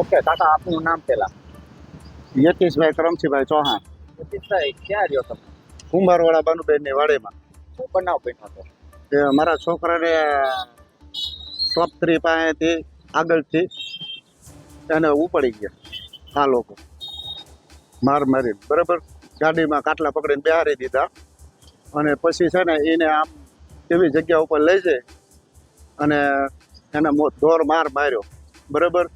Okay કાકા આપનું નામ પેલા યતીશભાઈ કરમસીભાઈ ચૌહાણ જતીશભાઈ ક્યાં રહ્યો તમે કુંભારવાળા બાનુબેનની વાડીમાં શું બનાવ બન્યો હતો તે મારા છોકરાને ટોપ થ્રી પાસેથી આગળથી એને ઉપાડી ગયા આ લોકો માર મારી બરાબર ગાડીમાં કાટલા પકડીને બેહારી દીધા અને પછી છે ને એને આમ એવી જગ્યા ઉપર લઈ જાય અને એને દોર માર માર્યો બરાબર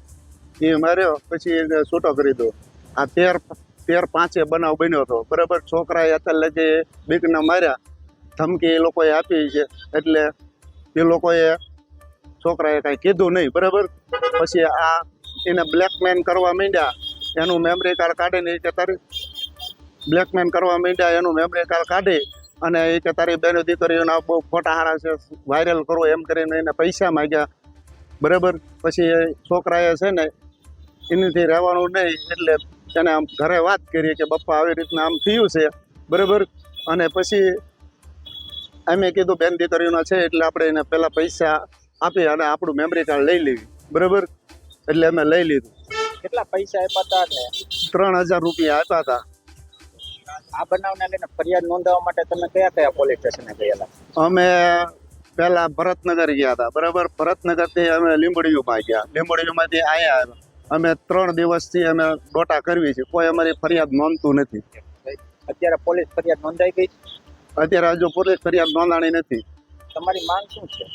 એ માર્યો, પછી છૂટો કરી દો. આ તેર તેર પાંચે બનાવ બન્યો હતો. બરાબર, છોકરાએ અત્યારે લગે બીકને માર્યા, ધમકી એ લોકોએ આપી છે. એટલે એ લોકોએ છોકરાએ કાંઈ કીધું નહીં, બરાબર? પછી આ એને બ્લેકમેન કરવા માંડ્યા. એનું મેમરી કાર્ડ કાઢીને એ કે તારી બ્લેકમેન કરવા માંડ્યા, એનું મેમરી કાર્ડ કાઢી અને એ કે તારી બેનો દીકરીઓના બહુ ફોટા હારા છે વાયરલ કરો એમ કરીને એને પૈસા માગ્યા. બરાબર? પછી છોકરાએ છે ને એનાથી રહેવાનું નહીં એટલે તેને આમ ઘરે વાત કરીએ કે પપ્પા આવી રીતના આમ થયું છે બરાબર? અને પછી અમે કીધું બેન દીકરીઓના છે એટલે આપણે એને પહેલાં પૈસા આપી અને આપણું મેમરી કાર્ડ લઈ લેવી. બરાબર? એટલે અમે લઈ લીધું. કેટલા પૈસા આપ્યા હતા ને ત્રણ હજાર રૂપિયા આપ્યા હતા આ બનાવને લઈને ફરિયાદ નોંધાવવા માટે તમે કયા કયા પોલીસ સ્ટેશને ગયેલા? અમે પહેલા ભરતનગર ગયા હતા બરાબર? ભરતનગરથી અમે લીંબડીયુમાં ગયા. લીંબડીયુમાંથી અહીંયા આવ્યા. અમે ત્રણ દિવસથી અમે ડોટા કરવી છે. કોઈ અમારી ફરિયાદ નોંધતું નથી. અત્યારે પોલીસ ફરિયાદ નોંધાઈ ગઈ અત્યારે હજુ પોલીસ ફરિયાદ નોંધાણી નથી. તમારી માંગ શું છે?